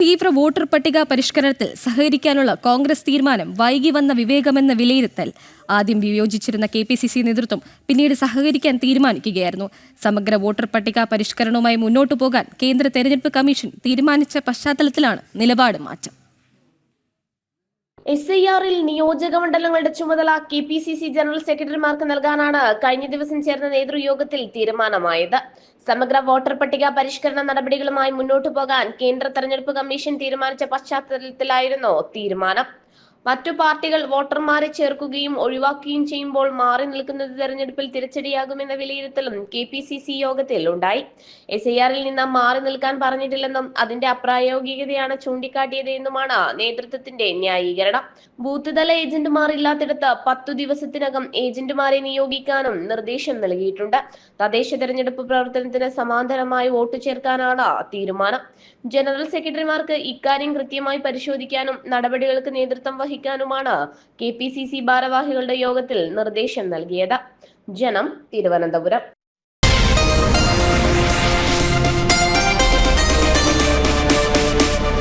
തീവ്ര വോട്ടർ പട്ടിക പരിഷ്കരണത്തിൽ സഹകരിക്കാനുള്ള കോൺഗ്രസ് തീരുമാനം വൈകി വന്ന വിവേകമെന്ന വിലയിരുത്തൽ. ആദ്യം വിയോജിച്ചിരുന്ന കെ പി സി സി നേതൃത്വം പിന്നീട് സഹകരിക്കാൻ തീരുമാനിക്കുകയായിരുന്നു. സമഗ്ര വോട്ടർ പട്ടിക പരിഷ്കരണവുമായി മുന്നോട്ടു പോകാൻ കേന്ദ്ര തെരഞ്ഞെടുപ്പ് കമ്മീഷൻ തീരുമാനിച്ച പശ്ചാത്തലത്തിലാണ് നിലപാട് മാറ്റം. എസ് ഐ ആറിൽ നിയോജക മണ്ഡലങ്ങളുടെ ചുമതല K P C C general സെക്രട്ടറിമാർക്ക് നൽകാനാണ് കഴിഞ്ഞ ദിവസം ചേർന്ന നേതൃയോഗത്തിൽ തീരുമാനമായത്. സമഗ്ര വോട്ടർ പട്ടിക പരിഷ്കരണ നടപടികളുമായി മുന്നോട്ടു പോകാൻ കേന്ദ്ര തെരഞ്ഞെടുപ്പ് കമ്മീഷൻ തീരുമാനിച്ച പശ്ചാത്തലത്തിലായിരുന്നു തീരുമാനം. മറ്റു പാർട്ടികൾ വോട്ടർമാരെ ചേർക്കുകയും ഒഴിവാക്കുകയും ചെയ്യുമ്പോൾ മാറി നിൽക്കുന്നത് തെരഞ്ഞെടുപ്പിൽ തിരിച്ചടിയാകുമെന്ന വിലയിരുത്തലും കെ പി സി സി യോഗത്തിൽ ഉണ്ടായി. എസ് ഐ ആറിൽ നിന്ന് മാറി നിൽക്കാൻ പറഞ്ഞിട്ടില്ലെന്നും അതിന്റെ അപ്രായോഗികതയാണ് ചൂണ്ടിക്കാട്ടിയത് എന്നുമാണ് നേതൃത്വത്തിന്റെ ന്യായീകരണം. ബൂത്ത് തല ഏജന്റുമാർ ഇല്ലാത്തിടത്ത് പത്തു ദിവസത്തിനകം ഏജന്റുമാരെ നിയോഗിക്കാനും നിർദ്ദേശം നൽകിയിട്ടുണ്ട്. തദ്ദേശ തെരഞ്ഞെടുപ്പ് പ്രവർത്തനത്തിന് സമാന്തരമായി വോട്ട് ചേർക്കാനാണ് തീരുമാനം. ജനറൽ സെക്രട്ടറിമാർക്ക് ഇക്കാര്യം കൃത്യമായി പരിശോധിക്കാനും നടപടികൾക്ക് നേതൃത്വം വഹിക്കാനുമാണ് കെ പി സി സി ഭാരവാഹികളുടെ യോഗത്തിൽ നിർദ്ദേശം നൽകിയത്. ജനം തിരുവനന്തപുരം.